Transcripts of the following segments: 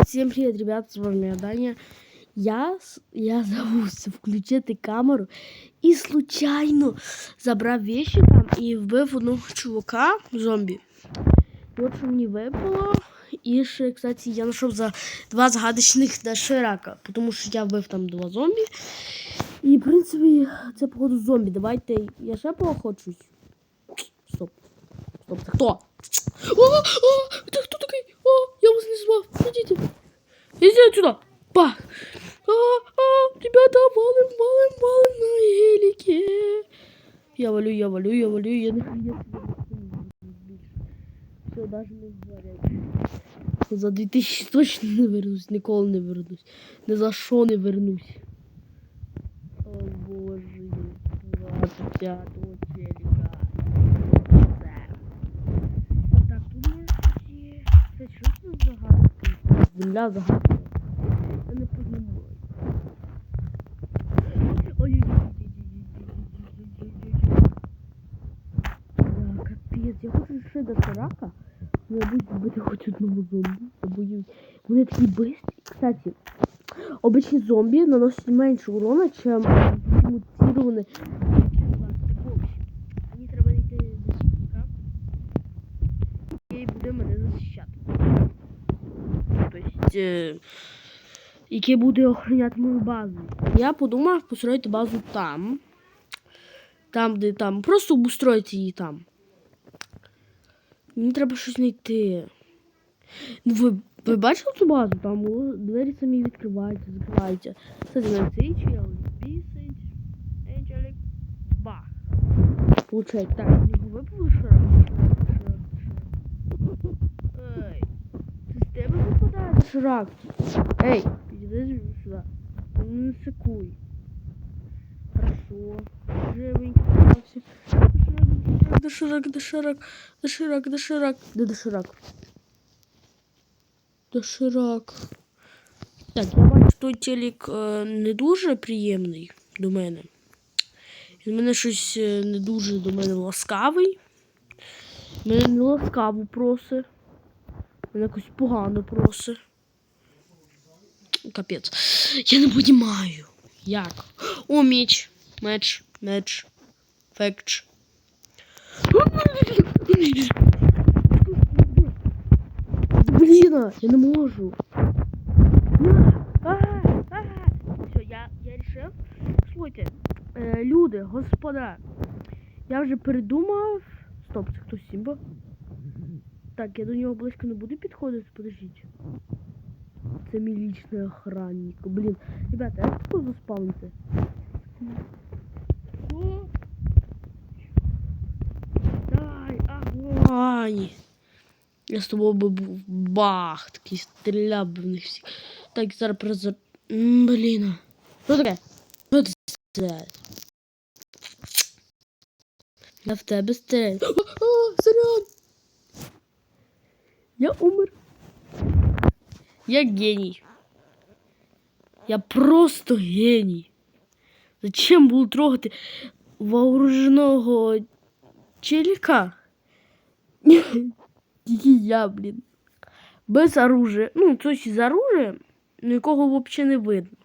всем привет, ребят, с вами Даня. Я, я забувся включити камеру і случайно забрав вещи там і вбив одного чувака зомбі. І от що мені випало. І кстати, я знайшов за два загадочних доширака, тому що я вбив там два зомбі. І, в принципі, це походу зомбі. Давайте я ще поохочусь. Стоп. Стоп, це хто? О, о, это кто такой? О, я вас не звал. Идите. Идите отсюда. Бах. А, а, ребята, валим, валим, валим на гелике. Я валю, я валю, я валю, я не я Все, даже не варять. За 2000 точно не вернусь, ніколи не вернусь. Ні за що не вернусь. О боже, 25 телека. Так, тут є щось є. Це що це за загадки? Земля загадка. Я не розумію. Ой-ой-ой. Капець, я хочу ще до рака. Я боюсь вбити хоч одного зомбі. Я боюсь. Вони такі бистрі. Кстати, обичні зомбі наносять менше урона, чим мутировані. Мені треба знайти защитника. Який буде мене. Е, буде охороняти мою базу. Я подумав построїти базу там. Там, де там. Просто обустроїти її там. Мені треба щось знайти. Ну, ви, ви бачили цю базу? Там двері самі відкриваються, закриваються. Кстати, на цей чел. Бісить. Енджелік. Бах. Получається, так, його випали широко. Ей. Це з тебе ширак. Ей, підійди сюди. Ну секуй. Хорошо. Живенький. Доширак, доширак, доширак, доширак. Де доширак? Доширак. Так, я бачу, той телек е, не дуже приємний до мене. Він мене щось е, не дуже до мене ласкавий. Мене не ласкаво просить. Мене якось погано просить. Капець. Я не понімаю. Як? О, меч. Меч. Меч. Фекч. Блін, я не можу. Все, я, я решив. Слухайте, е, люди, господа, я вже передумав. Стоп, це хто Сімба? Так, я до нього близько не буду підходити, подождіть. Мій лічний охранник. Блін, ребята, як тако заспавнити? Що? Дай, огонь! Я з тобою би був бах, такий стріляв би в них всіх. Так, зараз прозор... Блін. Що таке? Що це? Я в тебе стріляю. О! Я умер. Я геній. Я просто геній. Зачем було трогати вооруженого челика? Я, блін. Без оружия. Ну, то есть з оружием, ну якого взагалі не видно.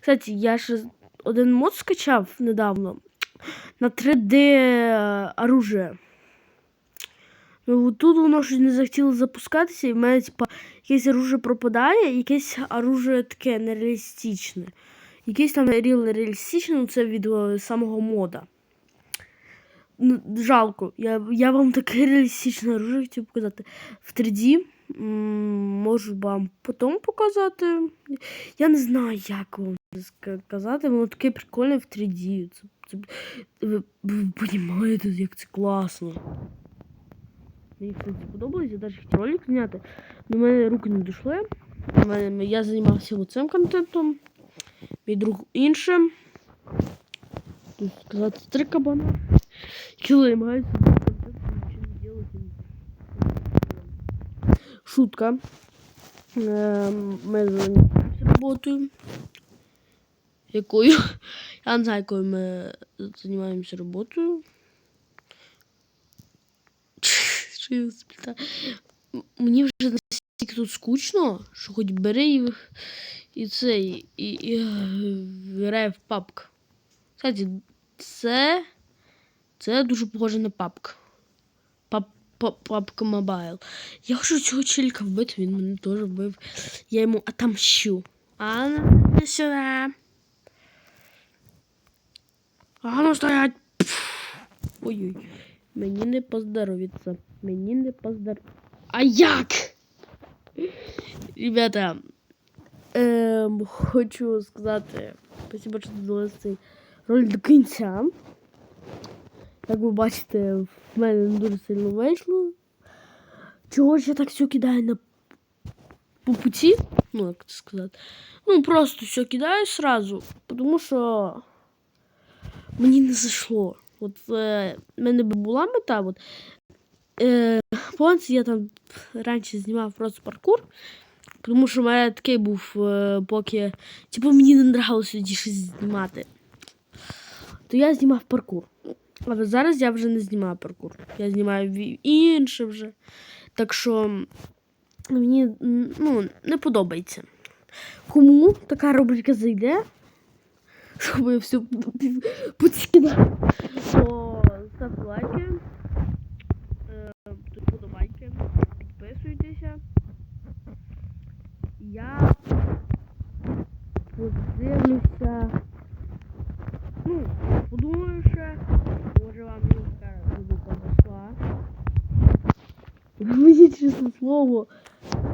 Кстати, я ще один мод скачав недавно на 3D оружие. Ну, тут воно щось не захотіло запускатися, і в мене, типа, якесь оружие пропадає, якесь оружие таке нереалістичне. Якесь там реал реалістичне, ну це від е, самого мода. Ну, жалко. Я, я вам таке реалістичне оружие хотів показати в 3D. Можу вам потім показати. Я не знаю, як вам сказати. Воно таке прикольне в 3D. Це, це, ви, ви розумієте, як це класно. Мені кстати, сподобалось, я навіть хотів ролик зняти. До мене руки не дійшли. Я займався цим контентом. Мій друг іншим. Тут сказати три кабана. Які займаються контентом, нічого не делать. Шутка. Ем, Ми займаємося роботою. Якою? Я не знаю, якою ми займаємося роботою. Я сплітаю? Мені вже Тільки тут скучно, що хоч бери і, і це, і, і, грає в папк. Кстати, це, це дуже похоже на папк. Пап, пап, папка Мобайл. Я хочу цього челіка вбити, він мене теж вбив. Я йому отомщу. А ну сюди. А ну стоять. Ой-ой. Мені не поздоровиться. Мені не поздоровиться. А як? Ребята, ем, хочу сказати, спасибо, що додали цей ролик до кінця. Як ви бачите, в мене не дуже сильно вийшло. Чого ж я так все кидаю на по путі? Ну, як це сказати. Ну, просто все кидаю сразу, тому що мені не зайшло. От е, мене би була мета, от, е, Помните, я там раніше знімав просто паркур, тому що в мене такий був, е, поки типу, мені не нравилося щось знімати. То я знімав паркур. Але зараз я вже не знімаю паркур. Я знімаю інше вже. Так що мені ну, не подобається. Кому така рубрика зайде, щоб я все поцікав, то ставте лайки. Е, тут подобайки. Підписуйтеся. Я подивлюся. Ну, подумаю ще. Може вам рубрика зайшла. Мені чесне слово.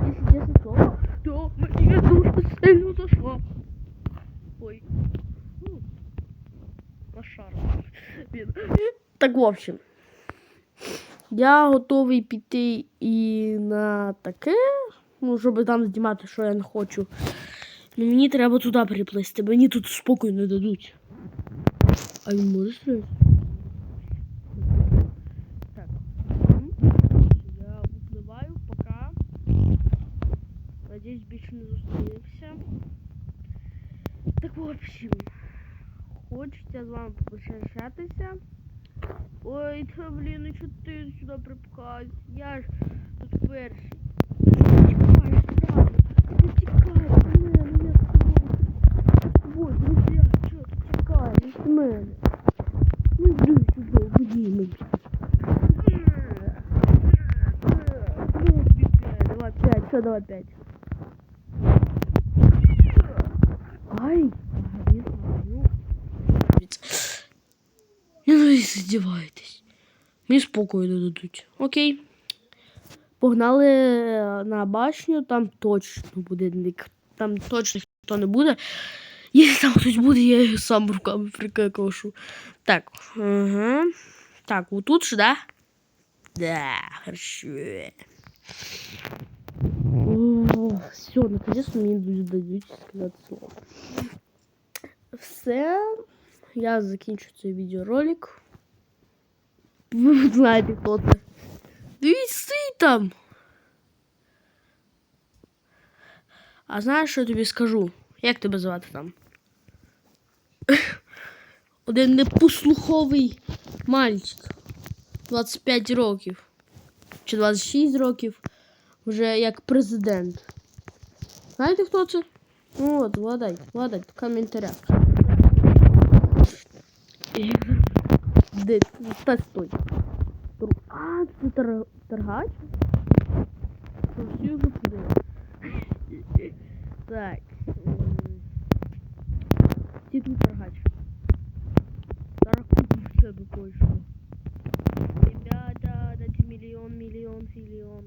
Якщо чесне слово, то мені дуже сильно зайшло. Ой. Ну, лошара. Він. Так, в общем. Я готовий піти і на таке, ну, щоб там знімати, що я не хочу. Ну, мені треба туди переплисти, мені тут спокою не дадуть. А він може стріляти? Так. Я випливаю, пока. Надіюсь, більше не зустрінемося. Так, в общем, хочеться з вами попрощатися. Ой, та блін, і чого ти сюди припхався? Я ж тут перший. Тікай, сразу. Ну тікай від мене, я з тобою. Ой, друзі, чого ти тікаєш від мене? Ну йди сюди, будімо. Давай п'ять, що давай п'ять. Ай, агрізно, ну. Ви здіваєтесь. Мені спокою не дадуть. Окей. Погнали е, на башню, там точно буде Там точно ніхто не буде. Якщо там хтось буде, я його сам руками прикакошу. Так. Ага. Так, вот тут же, да? Да, хорошо. Все, наконец-то мені дадуть сказати слово. Все. Я закінчу цей відеоролик. Ви знаєте, хто це. Дивіться, стоїть там. А знаєш, що я тобі скажу? Як тебе звати там? Один непослуховий мальчик. 25 років. Чи 26 років. Вже як президент. Знаєте, хто це? Ну от, вгадай, вгадай в коментарях. Де? Так, стой. А, це тор... торгач? То всі вже подали. Так. м, Ті тут торгач. Зараз купим в себе кое-що. Ребята, дайте мільйон, мільйон, філіон.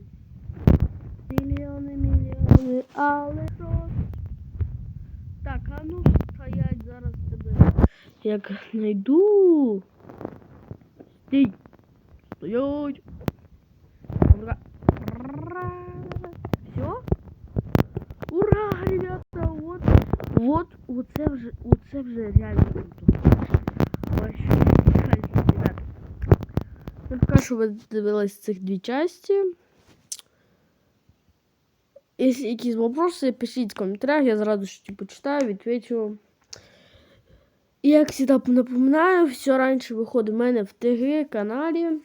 Мільйони, мільйони, але що? Так, а ну стоять зараз тебе. Як знайду. Стій. Стоять. Все? Ура, ребята, вот. Вот, оце вже, оце вже реально круто. Ребята. Я що ви дивились цих дві часті. Якщо якісь вопроси, пишіть в коментарях, я з радістю почитаю, відповідаю. Як всегда напоминаю, все раньше выходит у меня в ТГ канале.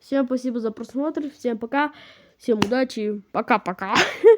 Всем спасибо за просмотр, всем пока. всем удачи, пока-пока.